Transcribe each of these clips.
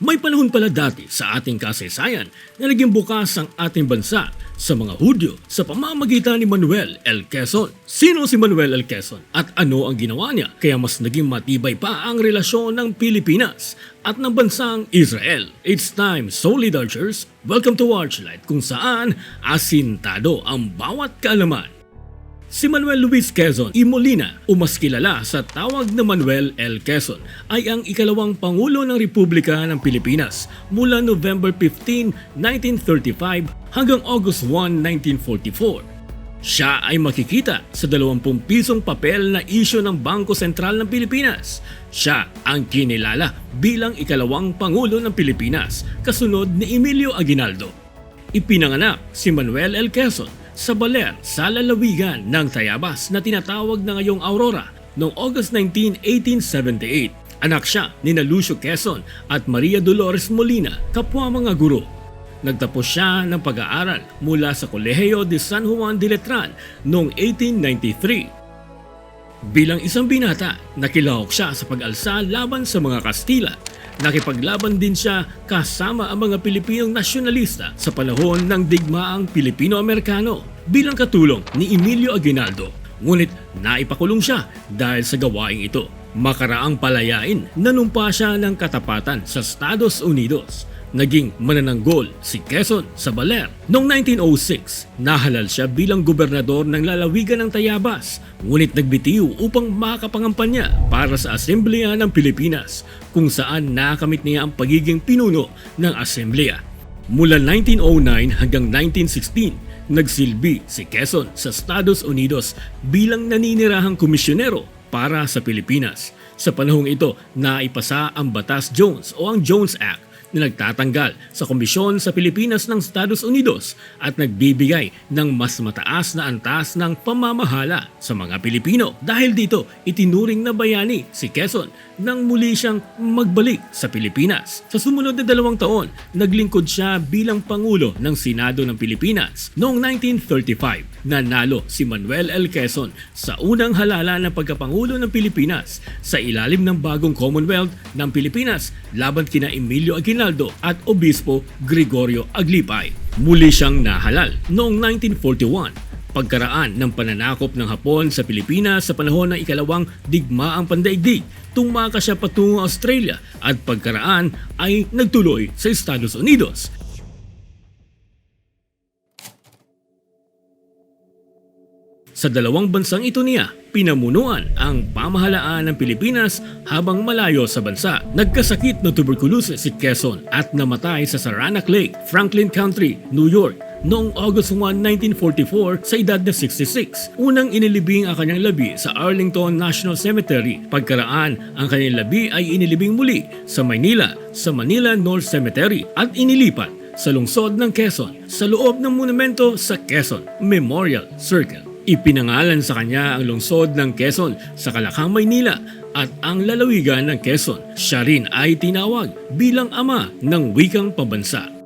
May panahon pala dati sa ating kasaysayan na naging bukas ang ating bansa sa mga Hudyo sa pamamagitan ni Manuel L. Quezon. Sino si Manuel L. Quezon at ano ang ginawa niya kaya mas naging matibay pa ang relasyon ng Pilipinas at ng bansang Israel. It's time, Solid Archers, welcome to Archlight kung saan asintado ang bawat kaalaman Si Manuel Luis Quezon y Molina, o mas kilala sa tawag na Manuel L. Quezon, ay ang ikalawang Pangulo ng Republika ng Pilipinas mula November 15, 1935 hanggang August 1, 1944. Siya ay makikita sa 20 pisong papel na isyo ng Bangko Sentral ng Pilipinas. Siya ang kinilala bilang ikalawang Pangulo ng Pilipinas, kasunod ni Emilio Aguinaldo. Ipinanganak si Manuel L. Quezon sa Baler sa lalawigan ng Tayabas na tinatawag na ngayong Aurora noong August 19, 1878. Anak siya ni Lucio Quezon at Maria Dolores Molina, kapwa mga guro. Nagtapos siya ng pag-aaral mula sa Kolehiyo de San Juan de Letran noong 1893. Bilang isang binata, nakilahok siya sa pag-alsa laban sa mga Kastila Nakipaglaban din siya kasama ang mga Pilipinong nasyonalista sa panahon ng digmaang Pilipino-Amerikano bilang katulong ni Emilio Aguinaldo. Ngunit naipakulong siya dahil sa gawaing ito. Makaraang palayain, nanumpa siya ng katapatan sa Estados Unidos naging manananggol si Quezon sa Baler. Noong 1906, nahalal siya bilang gobernador ng lalawigan ng Tayabas, ngunit nagbitiw upang makapangampanya para sa Asembleya ng Pilipinas, kung saan nakamit niya ang pagiging pinuno ng Asembleya. Mula 1909 hanggang 1916, nagsilbi si Quezon sa Estados Unidos bilang naninirahang komisyonero para sa Pilipinas. Sa panahong ito, naipasa ang Batas Jones o ang Jones Act na nagtatanggal sa komisyon sa Pilipinas ng Estados Unidos at nagbibigay ng mas mataas na antas ng pamamahala sa mga Pilipino. Dahil dito, itinuring na bayani si Quezon nang muli siyang magbalik sa Pilipinas. Sa sumunod na dalawang taon, naglingkod siya bilang Pangulo ng Senado ng Pilipinas. Noong 1935, nanalo si Manuel L. Quezon sa unang halala ng pagkapangulo ng Pilipinas sa ilalim ng bagong Commonwealth ng Pilipinas laban kina Emilio Aguinaldo Aguinaldo at Obispo Gregorio Aglipay. Muli siyang nahalal noong 1941 pagkaraan ng pananakop ng Hapon sa Pilipinas sa panahon ng ikalawang digmaang pandaigdig. Tumaka siya patungo Australia at pagkaraan ay nagtuloy sa Estados Unidos. Sa dalawang bansang ito niya, pinamunuan ang pamahalaan ng Pilipinas habang malayo sa bansa. Nagkasakit ng tuberculosis si Quezon at namatay sa Saranac Lake, Franklin County, New York noong August 1, 1944 sa edad na 66. Unang inilibing ang kanyang labi sa Arlington National Cemetery. Pagkaraan, ang kanyang labi ay inilibing muli sa Manila sa Manila North Cemetery at inilipat sa lungsod ng Quezon sa loob ng monumento sa Quezon Memorial Circle. Ipinangalan sa kanya ang lungsod ng Quezon sa Kalakang, Maynila at ang lalawigan ng Quezon. Siya rin ay tinawag bilang ama ng wikang pambansa.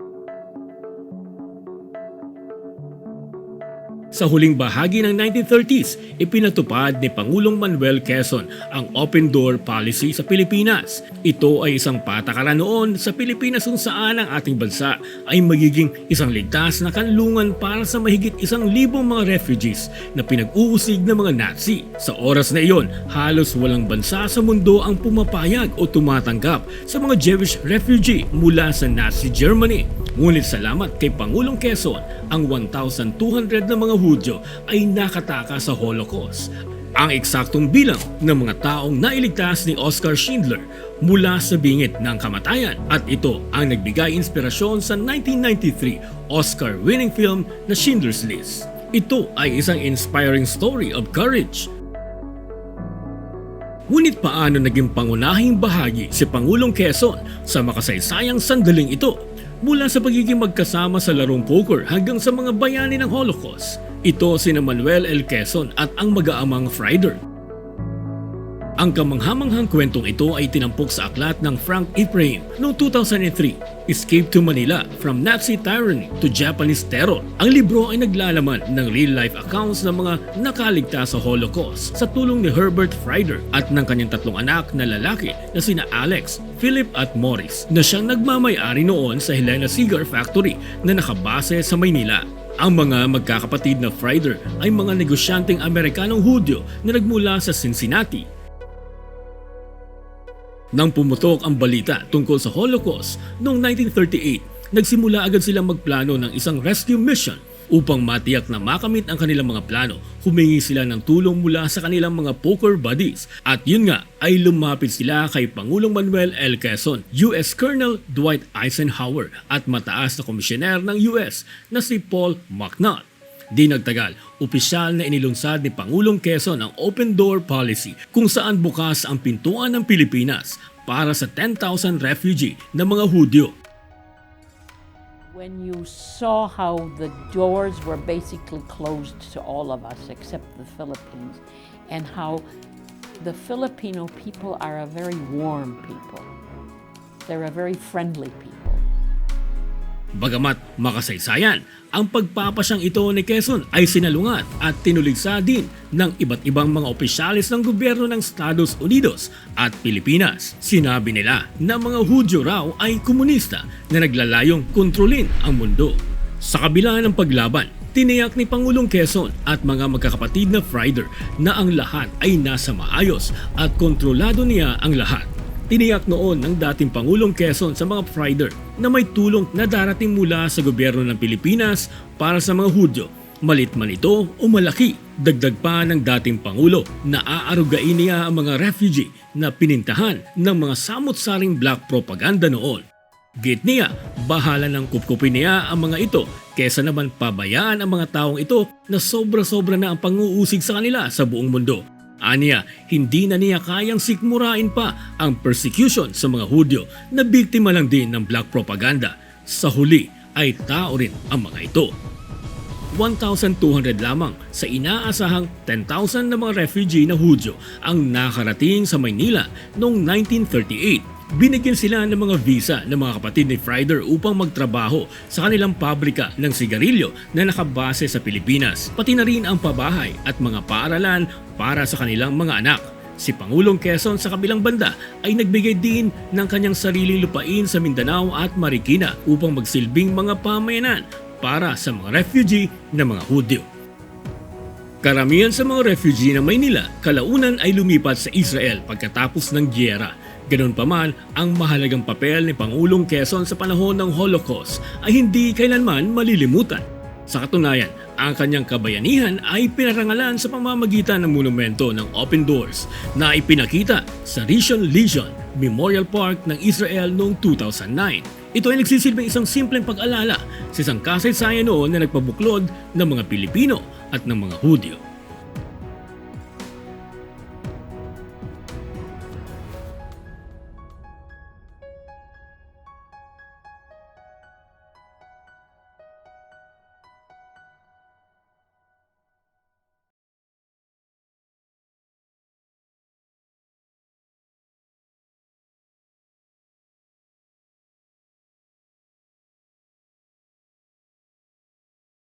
Sa huling bahagi ng 1930s, ipinatupad ni Pangulong Manuel Quezon ang Open Door Policy sa Pilipinas. Ito ay isang patakaran noon sa Pilipinas kung saan ang ating bansa ay magiging isang ligtas na kanlungan para sa mahigit isang libong mga refugees na pinag-uusig ng mga Nazi. Sa oras na iyon, halos walang bansa sa mundo ang pumapayag o tumatanggap sa mga Jewish refugee mula sa Nazi Germany. Ngunit salamat kay Pangulong Quezon, ang 1,200 na mga Hudyo ay nakataka sa Holocaust. Ang eksaktong bilang ng mga taong nailigtas ni Oscar Schindler mula sa bingit ng kamatayan at ito ang nagbigay inspirasyon sa 1993 Oscar-winning film na Schindler's List. Ito ay isang inspiring story of courage, Ngunit paano naging pangunahing bahagi si Pangulong Quezon sa makasaysayang sandaling ito mula sa pagiging magkasama sa larong poker hanggang sa mga bayani ng Holocaust. Ito si Manuel L. Quezon at ang mag-aamang Frieder. Ang kamanghamanghang kwentong ito ay tinampok sa aklat ng Frank Ephraim noong 2003, Escape to Manila from Nazi Tyranny to Japanese Terror. Ang libro ay naglalaman ng real-life accounts ng mga nakaligtas sa Holocaust sa tulong ni Herbert Frieder at ng kanyang tatlong anak na lalaki na sina Alex, Philip at Morris na siyang nagmamayari noon sa Helena Cigar Factory na nakabase sa Maynila. Ang mga magkakapatid na Frieder ay mga negosyanteng Amerikanong Hudyo na nagmula sa Cincinnati. Nang pumutok ang balita tungkol sa Holocaust noong 1938, nagsimula agad silang magplano ng isang rescue mission upang matiyak na makamit ang kanilang mga plano. Humingi sila ng tulong mula sa kanilang mga poker buddies at yun nga ay lumapit sila kay Pangulong Manuel L. Quezon, US Colonel Dwight Eisenhower at mataas na komisyoner ng US na si Paul McNaught. Di nagtagal, opisyal na inilunsad ni Pangulong Quezon ang open door policy kung saan bukas ang pintuan ng Pilipinas para sa 10,000 refugee na mga Hudyo. When you saw how the doors were basically closed to all of us except the Philippines, and how the Filipino people are a very warm people, they're a very friendly people. Bagamat makasaysayan, ang pagpapasyang ito ni Quezon ay sinalungat at tinuligsa din ng iba't ibang mga opisyalis ng gobyerno ng Estados Unidos at Pilipinas. Sinabi nila na mga Hudyo raw ay komunista na naglalayong kontrolin ang mundo. Sa kabila ng paglaban, tiniyak ni Pangulong Quezon at mga magkakapatid na Frieder na ang lahat ay nasa maayos at kontrolado niya ang lahat. Tiniyak noon ng dating Pangulong Quezon sa mga Frieder na may tulong na darating mula sa gobyerno ng Pilipinas para sa mga Hudyo. Malit man ito o malaki, dagdag pa ng dating Pangulo na aarugain niya ang mga refugee na pinintahan ng mga samot-saring black propaganda noon. Git niya, bahala ng kupkupin niya ang mga ito kesa naman pabayaan ang mga taong ito na sobra-sobra na ang panguusig sa kanila sa buong mundo. Aniya, hindi na niya kayang sikmurain pa ang persecution sa mga Hudyo na biktima lang din ng black propaganda. Sa huli ay tao rin ang mga ito. 1,200 lamang sa inaasahang 10,000 na mga refugee na Hudyo ang nakarating sa Maynila noong 1938 Binigyan sila ng mga visa ng mga kapatid ni Frieder upang magtrabaho sa kanilang pabrika ng sigarilyo na nakabase sa Pilipinas, pati na rin ang pabahay at mga paaralan para sa kanilang mga anak. Si Pangulong Quezon sa kabilang banda ay nagbigay din ng kanyang sariling lupain sa Mindanao at Marikina upang magsilbing mga pamayanan para sa mga refugee na mga Hudyo. Karamihan sa mga refugee ng Maynila kalaunan ay lumipat sa Israel pagkatapos ng giyera. Ganun pa man, ang mahalagang papel ni Pangulong Quezon sa panahon ng Holocaust ay hindi kailanman malilimutan. Sa katunayan, ang kanyang kabayanihan ay pinarangalan sa pamamagitan ng monumento ng Open Doors na ipinakita sa Rishon Lezion Memorial Park ng Israel noong 2009. Ito ay nagsisilbing isang simpleng pag-alala sa isang kasaysayan noon na nagpabuklod ng mga Pilipino at ng mga Hudyo.